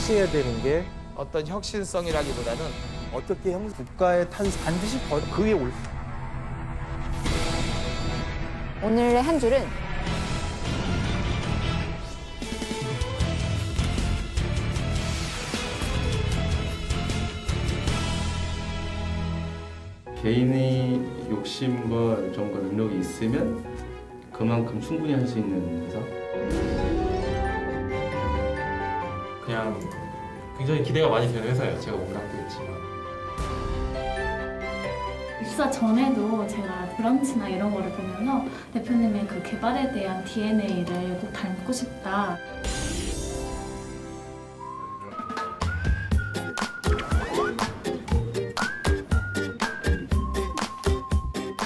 반드시 해야 되는 게 어떤 혁신성이라기보다는 어떻게 형 국가의 탄생 반드시 벌- 그 위에 올 오늘의 한 줄은 개인의 욕심과 열정과 능력이 있으면 그만큼 충분히 할 수 있는 회사. 그냥 굉장히 기대가 많이 되는 회사예요. 제가 오늘 학교 있지만. 입사 전에도 제가 브런치나 이런 거를 보면서 대표님의 그 개발에 대한 DNA를 꼭 닮고 싶다.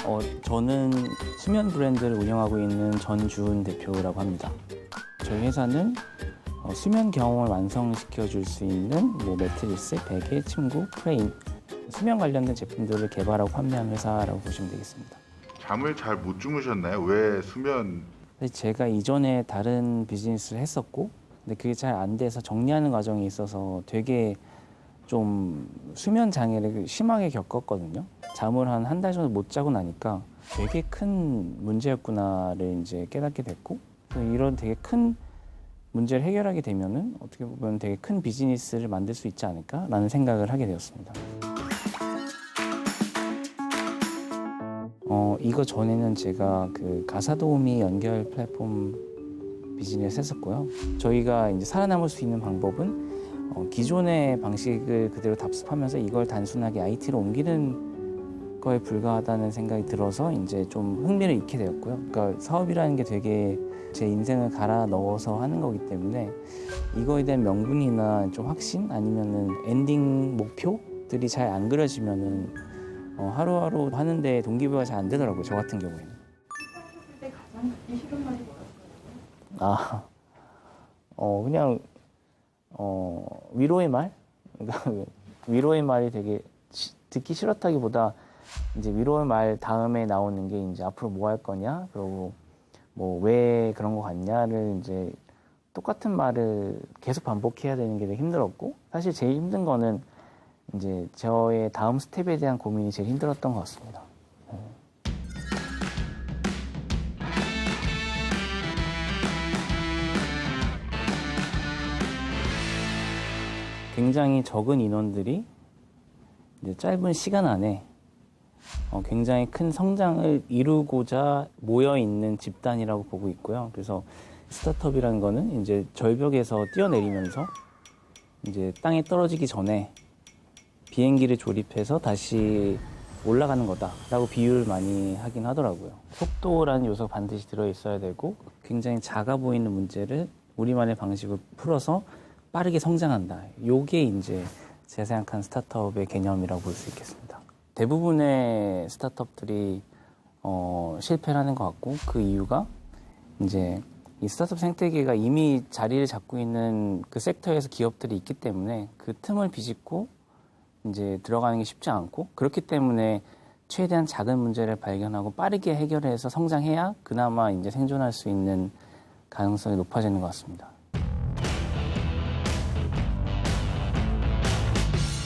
어, 저는 수면 브랜드를 운영하고 있는 전주은 대표라고 합니다. 저희 회사는 어, 수면 경험을 완성시켜 줄 수 있는 뭐 매트리스, 베개, 침구, 프레임, 수면 관련된 제품들을 개발하고 판매하는 회사라고 보시면 되겠습니다. 잠을 잘 못 주무셨나요? 왜 수면 사실 제가 이전에 다른 비즈니스를 했었고, 근데 그게 잘 안 돼서 정리하는 과정에 있어서 되게 좀 수면 장애를 심하게 겪었거든요. 잠을 한 한 달 정도 못 자고 나니까 되게 큰 문제였구나를 이제 깨닫게 됐고, 또 이런 되게 큰 문제를 해결하게 되면은 어떻게 보면 되게 큰 비즈니스를 만들 수 있지 않을까라는 생각을 하게 되었습니다. 어, 이거 전에는 제가 그 가사 도우미 연결 플랫폼 비즈니스 했었고요. 저희가 이제 살아남을 수 있는 방법은 어, 기존의 방식을 그대로 답습하면서 이걸 단순하게 IT로 옮기는 거에 불과하다는 생각이 들어서 이제 좀 흥미를 잃게 되었고요. 그러니까 사업이라는 게 되게 제 인생을 갈아 넣어서 하는 거기 때문에 이거에 대한 명분이나 좀 확신 아니면은 엔딩 목표들이 잘 안 그려지면은 어, 하루하루 하는데 동기부여가 잘 안 되더라고요. 저 같은 경우에는. 아, 어, 그냥, 어, 위로의 말? 그러니까 위로의 말이 되게 시- 듣기 싫었다기보다 이제 위로의 말 다음에 나오는 게 이제 앞으로 뭐 할 거냐? 그리고 뭐 왜 그런 거 같냐를 이제 똑같은 말을 계속 반복해야 되는 게 되게 힘들었고 사실 제일 힘든 거는 이제 저의 다음 스텝에 대한 고민이 제일 힘들었던 것 같습니다. 굉장히 적은 인원들이 이제 짧은 시간 안에 어, 굉장히 큰 성장을 이루고자 모여 있는 집단이라고 보고 있고요. 그래서 스타트업이라는 거는 이제 절벽에서 뛰어내리면서 이제 땅에 떨어지기 전에 비행기를 조립해서 다시 올라가는 거다라고 비유를 많이 하긴 하더라고요. 속도라는 요소가 반드시 들어 있어야 되고 굉장히 작아 보이는 문제를 우리만의 방식으로 풀어서 빠르게 성장한다. 요게 이제 제가 생각한 스타트업의 개념이라고 볼 수 있겠습니다. 대부분의 스타트업들이 어, 실패를 하는 것 같고 그 이유가 이제 이 스타트업 생태계가 이미 자리를 잡고 있는 그 섹터에서 기업들이 있기 때문에 그 틈을 비집고 이제 들어가는 게 쉽지 않고 그렇기 때문에 최대한 작은 문제를 발견하고 빠르게 해결해서 성장해야 그나마 이제 생존할 수 있는 가능성이 높아지는 것 같습니다.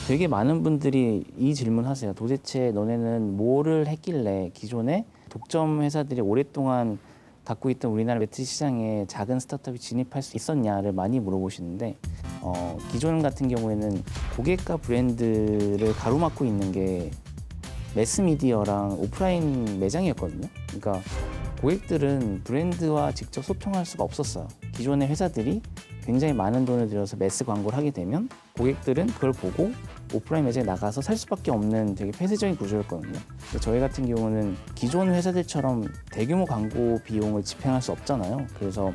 되게 많은 분들이 이 질문 하세요. 도대체 너네는 뭐를 했길래 기존에 독점 회사들이 오랫동안 갖고 있던 우리나라 매트 시장에 작은 스타트업이 진입할 수 있었냐를 많이 물어보시는데 어, 기존 같은 경우에는 고객과 브랜드를 가로막고 있는 게 매스미디어랑 오프라인 매장이었거든요. 그러니까 고객들은 브랜드와 직접 소통할 수가 없었어요. 기존의 회사들이 굉장히 많은 돈을 들여서 매스 광고를 하게 되면 고객들은 그걸 보고 오프라인 매장에 나가서 살 수밖에 없는 되게 폐쇄적인 구조였거든요. 저희 같은 경우는 기존 회사들처럼 대규모 광고 비용을 집행할 수 없잖아요. 그래서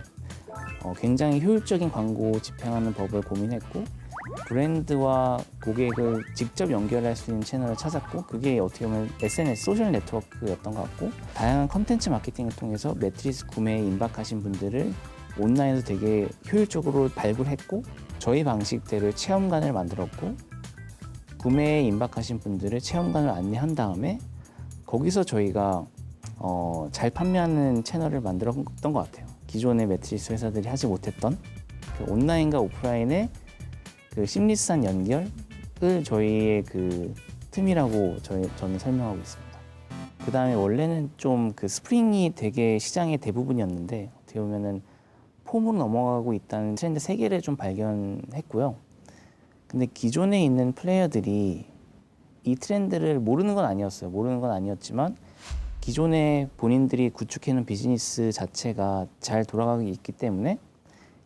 어, 굉장히 효율적인 광고 집행하는 법을 고민했고 브랜드와 고객을 직접 연결할 수 있는 채널을 찾았고 그게 어떻게 보면 SNS 소셜 네트워크였던 것 같고 다양한 컨텐츠 마케팅을 통해서 매트리스 구매에 임박하신 분들을 온라인에서 되게 효율적으로 발굴했고 저희 방식대로 체험관을 만들었고 구매에 임박하신 분들을 체험관을 안내한 다음에 거기서 저희가 어, 잘 판매하는 채널을 만들었던 것 같아요. 기존의 매트리스 회사들이 하지 못했던 그 온라인과 오프라인의 그 심리스한 연결을 저희의 그 틈이라고 저희, 저는 설명하고 있습니다. 그 다음에 원래는 좀 그 스프링이 되게 시장의 대부분이었는데 어떻게 보면은 폼으로 넘어가고 있다는 트렌드 세 개를 좀 발견했고요. 근데 기존에 있는 플레이어들이 이 트렌드를 모르는 건 아니었어요. 모르는 건 아니었지만 기존에 본인들이 구축해놓은 비즈니스 자체가 잘 돌아가고 있기 때문에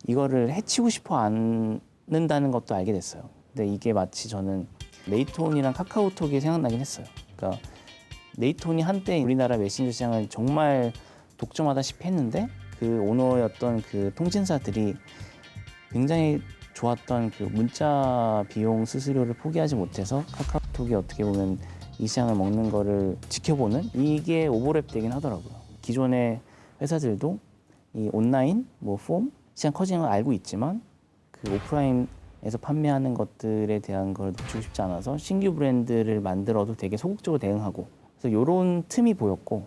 이거를 해치고 싶어 않는다는 것도 알게 됐어요. 근데 이게 마치 저는 네이톤이랑 카카오톡이 생각나긴 했어요. 그러니까 네이톤이 한때 우리나라 메신저 시장을 정말 독점하다시피 했는데 그 오너였던 그 통신사들이 굉장히 좋았던 그 문자 비용 수수료를 포기하지 못해서 카카오톡이 어떻게 보면 이 시장을 먹는 거를 지켜보는 이게 오버랩 되긴 하더라고요. 기존의 회사들도 이 온라인 뭐 폼 시장 커지는 걸 알고 있지만 그 오프라인에서 판매하는 것들에 대한 걸 놓치고 싶지 않아서 신규 브랜드를 만들어도 되게 소극적으로 대응하고 그래서 이런 틈이 보였고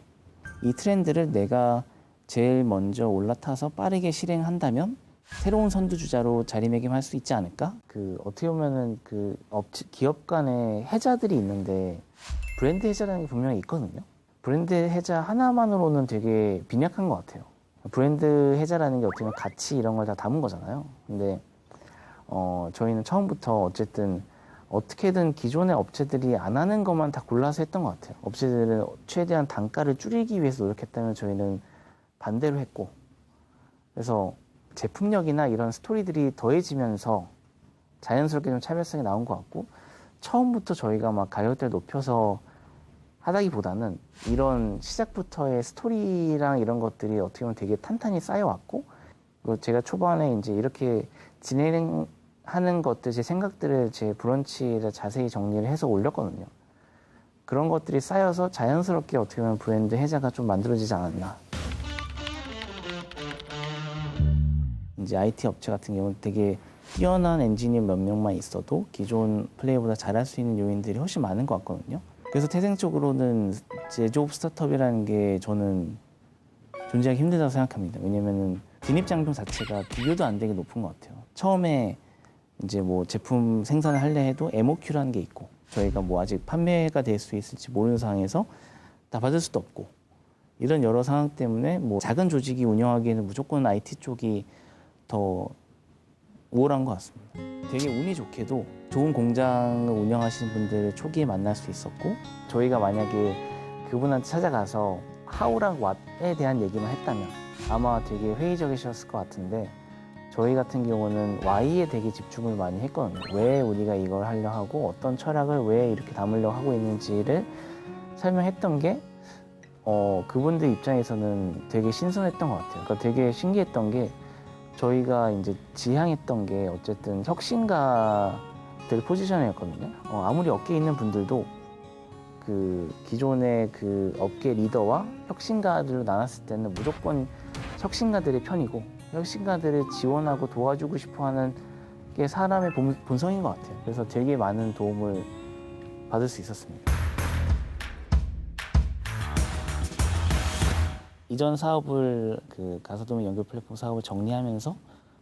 이 트렌드를 내가 제일 먼저 올라타서 빠르게 실행한다면 새로운 선두주자로 자리매김할 수 있지 않을까? 그 어떻게 보면은 그 업체 기업 간의 해자들이 있는데 브랜드 해자라는 게 분명히 있거든요. 브랜드 해자 하나만으로는 되게 빈약한 것 같아요. 브랜드 해자라는 게 어떻게 보면 가치 이런 걸 다 담은 거잖아요. 근데 어, 저희는 처음부터 어쨌든 어떻게든 기존의 업체들이 안 하는 것만 다 골라서 했던 것 같아요. 업체들은 최대한 단가를 줄이기 위해서 노력했다면 저희는 반대로 했고 그래서 제품력이나 이런 스토리들이 더해지면서 자연스럽게 좀 차별성이 나온 것 같고 처음부터 저희가 막 가격대를 높여서 하다기보다는 이런 시작부터의 스토리랑 이런 것들이 어떻게 보면 되게 탄탄히 쌓여왔고 제가 초반에 이제 이렇게 진행하는 것들 제 생각들을 제 브런치에 자세히 정리를 해서 올렸거든요. 그런 것들이 쌓여서 자연스럽게 어떻게 보면 브랜드 해자가 좀 만들어지지 않았나. 이제 IT 업체 같은 경우는 되게 뛰어난 엔지니어 몇 명만 있어도 기존 플레이보다 잘할 수 있는 요인들이 훨씬 많은 것 같거든요. 그래서 태생적으로는 제조업 스타트업이라는 게 저는 존재하기 힘들다고 생각합니다. 왜냐면은 진입 장벽 자체가 비교도 안 되게 높은 것 같아요. 처음에 이제 뭐 제품 생산을 하려 해도 MOQ라는 게 있고 저희가 뭐 아직 판매가 될 수 있을지 모르는 상황에서 다 받을 수도 없고 이런 여러 상황 때문에 뭐 작은 조직이 운영하기에는 무조건 IT 쪽이 더 우월한 것 같습니다. 되게 운이 좋게도 좋은 공장을 운영하시는 분들을 초기에 만날 수 있었고 저희가 만약에 그분한테 찾아가서 하우랑 왓에 대한 얘기만 했다면 아마 되게 회의적이셨을 것 같은데 저희 같은 경우는 Y에 되게 집중을 많이 했거든요. 왜 우리가 이걸 하려 하고 어떤 철학을 왜 이렇게 담으려고 하고 있는지를 설명했던 게 어, 그분들 입장에서는 되게 신선했던 것 같아요. 그러니까 되게 신기했던 게 저희가 이제 지향했던 게 어쨌든 혁신가들 포지션이었거든요. 어, 아무리 업계에 있는 분들도 그 기존의 그 업계 리더와 혁신가들로 나눴을 때는 무조건 혁신가들의 편이고 혁신가들을 지원하고 도와주고 싶어하는 게 사람의 본, 본성인 것 같아요. 그래서 되게 많은 도움을 받을 수 있었습니다. 이전 사업을 그 가사도면 연결 플랫폼 사업을 정리하면서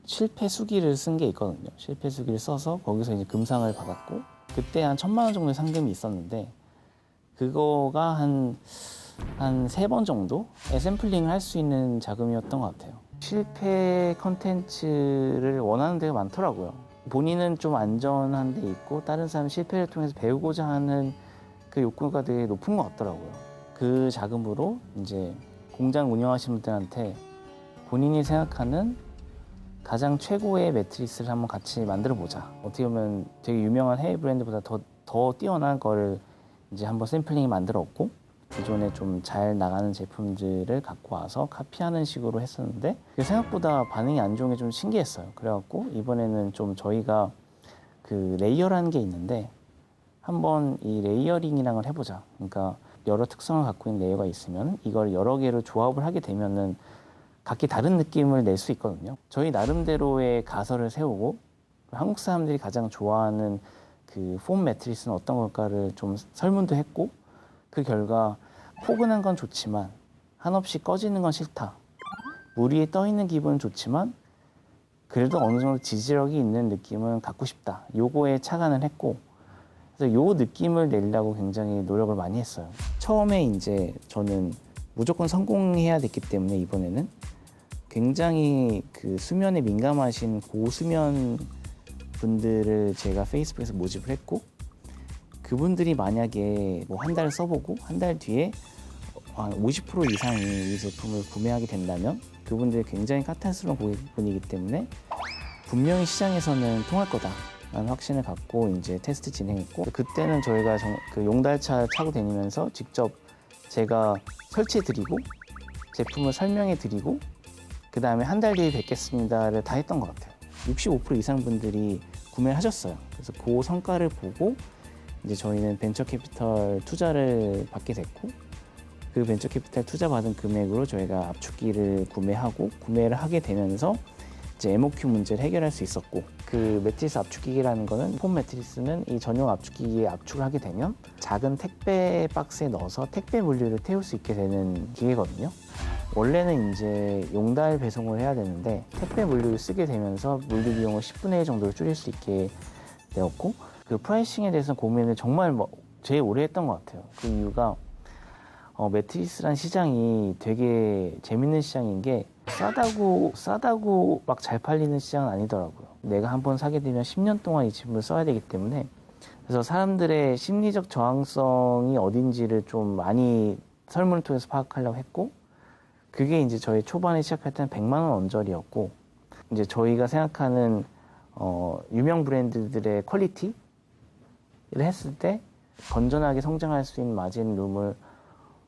실패 수기를 쓴 게 있거든요. 실패 수기를 써서 거기서 이제 금상을 받았고 그때 한 천만 원 정도의 상금이 있었는데 그거가 한 한 세 번 정도의 샘플링을 할 수 있는 자금이었던 것 같아요. 실패 컨텐츠를 원하는 데가 많더라고요. 본인은 좀 안전한 데 있고 다른 사람 실패를 통해서 배우고자 하는 그 욕구가 되게 높은 것 같더라고요. 그 자금으로 이제 공장 운영하시는 분들한테 본인이 생각하는 가장 최고의 매트리스를 한번 같이 만들어 보자. 어떻게 보면 되게 유명한 해외 브랜드보다 더, 더 뛰어난 거를 이제 한번 샘플링이 만들었고 기존에 좀 잘 나가는 제품들을 갖고 와서 카피하는 식으로 했었는데 생각보다 반응이 안 좋은 게 좀 신기했어요. 그래갖고 이번에는 좀 저희가 그 레이어라는 게 있는데 한번 이 레이어링이라는 걸 해보자. 그러니까 여러 특성을 갖고 있는 레이어가 있으면 이걸 여러 개로 조합을 하게 되면은 각기 다른 느낌을 낼 수 있거든요. 저희 나름대로의 가설을 세우고 한국 사람들이 가장 좋아하는 그 폼 매트리스는 어떤 걸까를 좀 설문도 했고 그 결과 포근한 건 좋지만 한없이 꺼지는 건 싫다. 물 위에 떠 있는 기분은 좋지만 그래도 어느 정도 지지력이 있는 느낌은 갖고 싶다. 요거에 착안을 했고 그래서 요 느낌을 내려고 굉장히 노력을 많이 했어요. 처음에 이제 저는 무조건 성공해야 됐기 때문에 이번에는 굉장히 그 수면에 민감하신 고수면 분들을 제가 페이스북에서 모집을 했고 그분들이 만약에 뭐 한 달 써보고 한 달 뒤에 한 50% 이상이 이 제품을 구매하게 된다면 그분들이 굉장히 까탈스러운 고객분이기 때문에 분명히 시장에서는 통할 거다 라는 확신을 갖고 이제 테스트 진행했고 그때는 저희가 정- 그 용달차 차고 다니면서 직접 제가 설치해 드리고 제품을 설명해 드리고 그 다음에 한 달 뒤에 뵙겠습니다를 다 했던 것 같아요. 65% 이상 분들이 구매를 하셨어요. 그래서 그 성과를 보고 이제 저희는 벤처 캐피털 투자를 받게 됐고 그 벤처 캐피탈 투자 받은 금액으로 저희가 압축기를 구매하고 구매를 하게 되면서 이제 MOQ 문제를 해결할 수 있었고 그 매트리스 압축기기라는 거는 폼 매트리스는 이 전용 압축기기에 압축을 하게 되면 작은 택배 박스에 넣어서 택배 물류를 태울 수 있게 되는 기계거든요. 원래는 이제 용달 배송을 해야 되는데 택배 물류를 쓰게 되면서 물류 비용을 10분의 1 정도로 줄일 수 있게 되었고 그 프라이싱에 대해서 고민을 정말 뭐 제일 오래 했던 것 같아요. 그 이유가 어, 매트리스란 시장이 되게 재밌는 시장인 게 싸다고 싸다고 막 잘 팔리는 시장은 아니더라고요. 내가 한번 사게 되면 10년 동안 이 제품을 써야 되기 때문에 그래서 사람들의 심리적 저항성이 어딘지를 좀 많이 설문을 통해서 파악하려고 했고 그게 이제 저희 초반에 시작할 때는 100만 원 언저리였고 이제 저희가 생각하는 어, 유명 브랜드들의 퀄리티를 했을 때 건전하게 성장할 수 있는 마진 룸을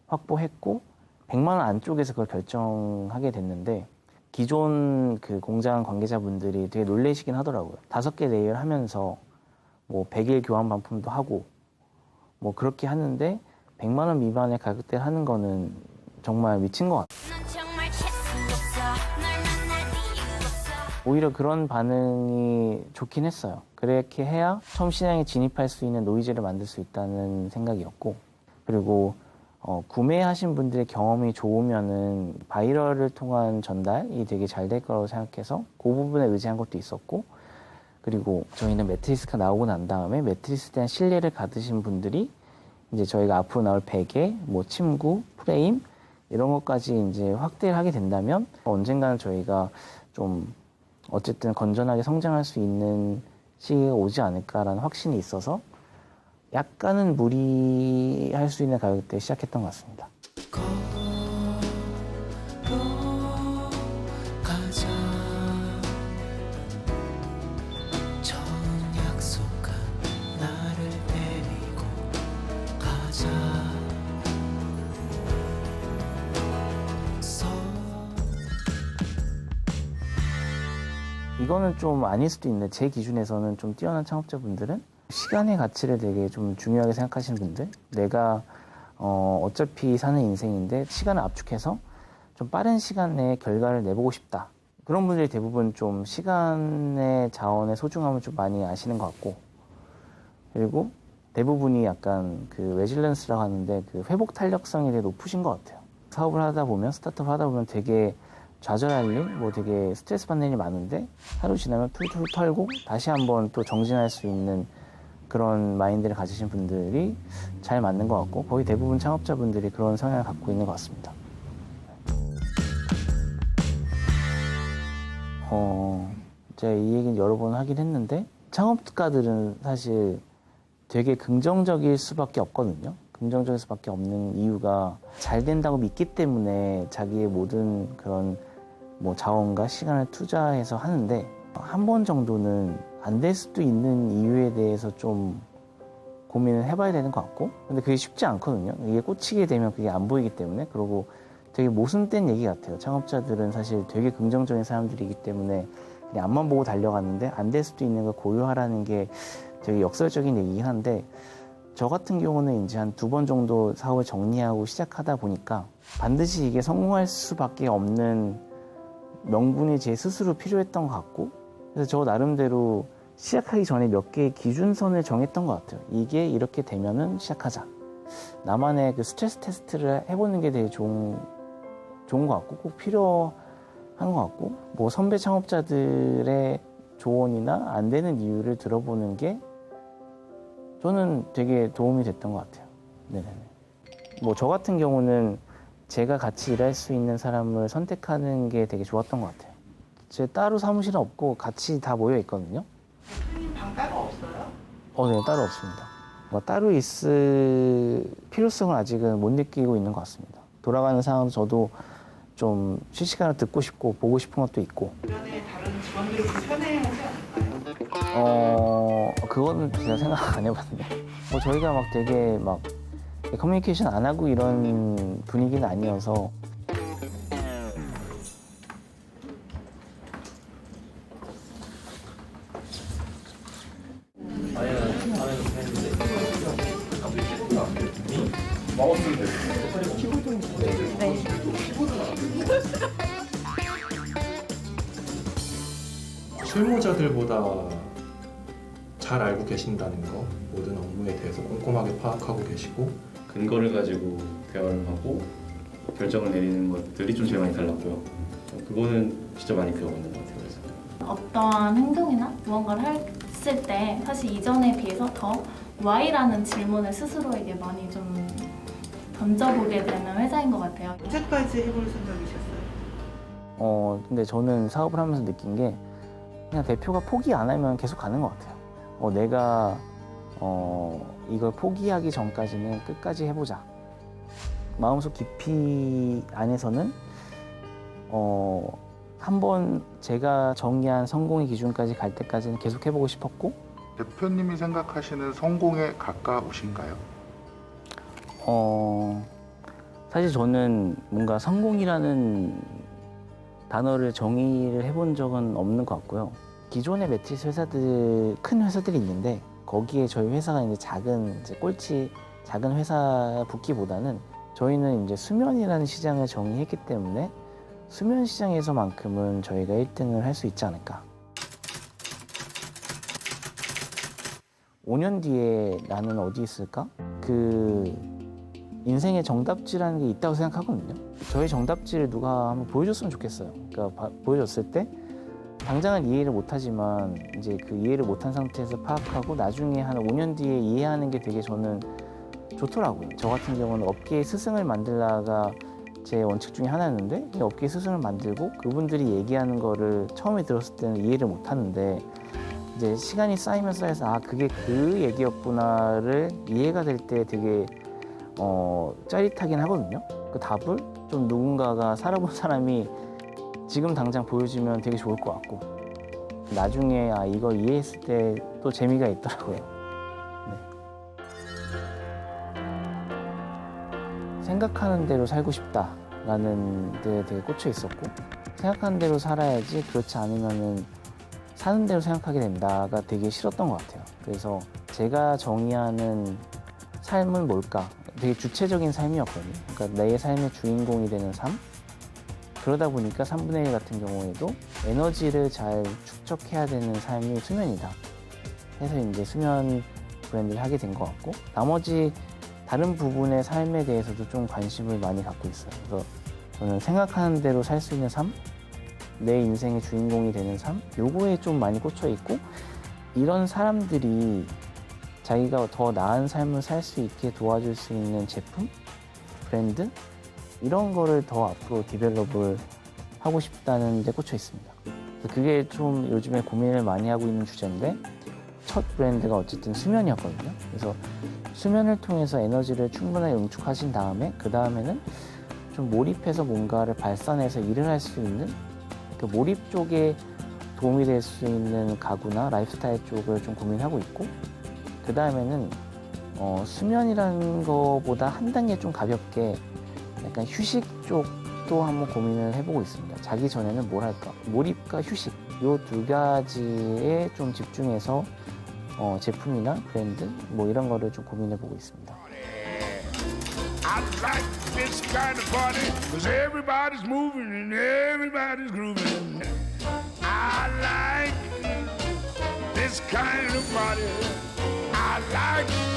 확보했고 100만 원 안쪽에서 그걸 결정하게 됐는데 기존 그 공장 관계자분들이 되게 놀래시긴 하더라고요. 다섯 개 레이어를 하면서 뭐 100일 교환 반품도 하고 뭐 그렇게 하는데 100만 원 미만의 가격대를 하는 거는 정말 미친 것 같아요. 오히려 그런 반응이 좋긴 했어요. 그렇게 해야 처음 시장에 진입할 수 있는 노이즈를 만들 수 있다는 생각이었고, 그리고 어, 구매하신 분들의 경험이 좋으면은 바이럴을 통한 전달이 되게 잘 될 거라고 생각해서 그 부분에 의지한 것도 있었고, 그리고 저희는 매트리스가 나오고 난 다음에 매트리스에 대한 신뢰를 가지신 분들이 이제 저희가 앞으로 나올 베개, 뭐 침구, 프레임 이런 것까지 이제 확대를 하게 된다면 언젠가는 저희가 좀 어쨌든 건전하게 성장할 수 있는 시기가 오지 않을까라는 확신이 있어서 약간은 무리할 수 있는 가격대에 시작했던 것 같습니다. 이거는 좀 아닐 수도 있는데 제 기준에서는 좀 뛰어난 창업자분들은 시간의 가치를 되게 좀 중요하게 생각하시는 분들 내가 어, 어차피 사는 인생인데 시간을 압축해서 좀 빠른 시간 내에 결과를 내보고 싶다. 그런 분들이 대부분 좀 시간의 자원의 소중함을 좀 많이 아시는 것 같고 그리고 대부분이 약간 그 레질런스라고 하는데 그 회복 탄력성이 되게 높으신 것 같아요. 사업을 하다 보면 스타트업을 하다 보면 되게 좌절할 일, 뭐 되게 스트레스 받는 일이 많은데 하루 지나면 툴툴 털고 다시 한번 또 정진할 수 있는 그런 마인드를 가지신 분들이 잘 맞는 것 같고 거의 대부분 창업자분들이 그런 성향을 갖고 있는 것 같습니다. 어, 제가 이 얘기는 여러 번 하긴 했는데 창업가들은 사실 되게 긍정적일 수밖에 없거든요. 긍정적일 수밖에 없는 이유가 잘 된다고 믿기 때문에 자기의 모든 그런 뭐 자원과 시간을 투자해서 하는데 한 번 정도는 안 될 수도 있는 이유에 대해서 좀 고민을 해봐야 되는 것 같고 근데 그게 쉽지 않거든요. 이게 꽂히게 되면 그게 안 보이기 때문에 그리고 되게 모순된 얘기 같아요. 창업자들은 사실 되게 긍정적인 사람들이기 때문에 그냥 앞만 보고 달려갔는데 안 될 수도 있는 걸 고려하라는 게 되게 역설적인 얘기긴 한데 저 같은 경우는 이제 한 두 번 정도 사업을 정리하고 시작하다 보니까 반드시 이게 성공할 수밖에 없는 명분이 제 스스로 필요했던 것 같고 그래서 저 나름대로 시작하기 전에 몇 개의 기준선을 정했던 것 같아요. 이게 이렇게 되면은 시작하자. 나만의 그 스트레스 테스트를 해보는 게 되게 좋은, 좋은 것 같고 꼭 필요한 한것 같고 뭐 선배 창업자들의 조언이나 안 되는 이유를 들어보는 게 저는 되게 도움이 됐던 것 같아요. 네네네. 뭐 저 같은 경우는 제가 같이 일할 수 있는 사람을 선택하는 게 되게 좋았던 것 같아요. 제 따로 사무실은 없고 같이 다 모여 있거든요. 방 따로 없어요? 어, 네, 따로 없습니다. 뭐 따로 있을 필요성을 아직은 못 느끼고 있는 것 같습니다. 돌아가는 상황도 저도 좀 실시간으로 듣고 싶고 보고 싶은 것도 있고. 주변에 다른 직원들이 불편해하지 않을까요? 어, 그거는 제가 생각 안 해봤는데. 뭐 저희가 막 되게 막 커뮤니케이션 안 하고 이런 분위기는 아니어서 실무자들보다 잘 알고 계신다는 거 모든 업무에 대해서 꼼꼼하게 파악하고 계시고 근거를 가지고 대화를 하고 결정을 내리는 것들이 좀 제일 많이 달랐고요. 그거는 진짜 많이 배워가는 것 같아요. 그래서. 어떠한 행동이나 무언가를 했을 때 사실 이전에 비해서 더 Y라는 질문을 스스로에게 많이 좀 던져보게 되는 회사인 것 같아요. 언제까지 해볼 생각이셨어요? 어 근데 저는 사업을 하면서 느낀 게 그냥 대표가 포기 안 하면 계속 가는 것 같아요. 어 내가 어 이걸 포기하기 전까지는 끝까지 해보자. 마음속 깊이 안에서는 어 한번 제가 정의한 성공의 기준까지 갈 때까지는 계속 해보고 싶었고 대표님이 생각하시는 성공에 가까우신가요? 어 사실 저는 뭔가 성공이라는 단어를 정의를 해본 적은 없는 것 같고요. 기존의 매트리스 회사들 큰 회사들이 있는데 거기에 저희 회사가 이제 작은 이제 꼴찌 작은 회사 붙기보다는 저희는 이제 수면이라는 시장을 정의했기 때문에 수면 시장에서만큼은 저희가 1등을 할 수 있지 않을까. 5년 뒤에 나는 어디 있을까? 그 인생의 정답지라는 게 있다고 생각하거든요. 저희 정답지를 누가 한번 보여줬으면 좋겠어요. 그러니까 바- 보여줬을 때 당장은 이해를 못하지만 이제 그 이해를 못한 상태에서 파악하고 나중에 한 5년 뒤에 이해하는 게 되게 저는 좋더라고요. 저 같은 경우는 업계의 스승을 만들라가 제 원칙 중에 하나였는데 이 업계의 스승을 만들고 그분들이 얘기하는 거를 처음에 들었을 때는 이해를 못하는데 이제 시간이 쌓이면 쌓여서 아 그게 그 얘기였구나를 이해가 될 때 되게 어, 짜릿하긴 하거든요. 그 답을 좀 누군가가 살아본 사람이 지금 당장 보여주면 되게 좋을 것 같고 나중에 아 이걸 이해했을 때 또 재미가 있더라고요. 네. 생각하는 대로 살고 싶다라는 데 되게 꽂혀 있었고 생각하는 대로 살아야지 그렇지 않으면은 사는 대로 생각하게 된다가 되게 싫었던 것 같아요. 그래서 제가 정의하는 삶은 뭘까? 되게 주체적인 삶이었거든요. 그러니까 내 삶의 주인공이 되는 삶? 그러다 보니까 3분의 1 같은 경우에도 에너지를 잘 축적해야 되는 삶이 수면이다. 해서 이제 수면 브랜드를 하게 된 것 같고, 나머지 다른 부분의 삶에 대해서도 좀 관심을 많이 갖고 있어요. 그래서 저는 생각하는 대로 살 수 있는 삶, 내 인생의 주인공이 되는 삶, 요거에 좀 많이 꽂혀 있고, 이런 사람들이 자기가 더 나은 삶을 살 수 있게 도와줄 수 있는 제품, 브랜드 이런 거를 더 앞으로 디벨롭을 하고 싶다는 데 꽂혀 있습니다. 그게 좀 요즘에 고민을 많이 하고 있는 주제인데 첫 브랜드가 어쨌든 수면이었거든요. 그래서 수면을 통해서 에너지를 충분하게 응축하신 다음에 그 다음에는 좀 몰입해서 뭔가를 발산해서 일을 할 수 있는 그 몰입 쪽에 도움이 될 수 있는 가구나 라이프스타일 쪽을 좀 고민하고 있고 그 다음에는 어, 수면이라는 거보다 한 단계 좀 가볍게 약간 휴식 쪽도 한번 고민을 해보고 있습니다. 자기 전에는 뭘 할까? 몰입과 휴식 요 두 가지에 좀 집중해서 어, 제품이나 브랜드 뭐 이런 거를 좀 고민해 보고 있습니다. I like this kind of Lord.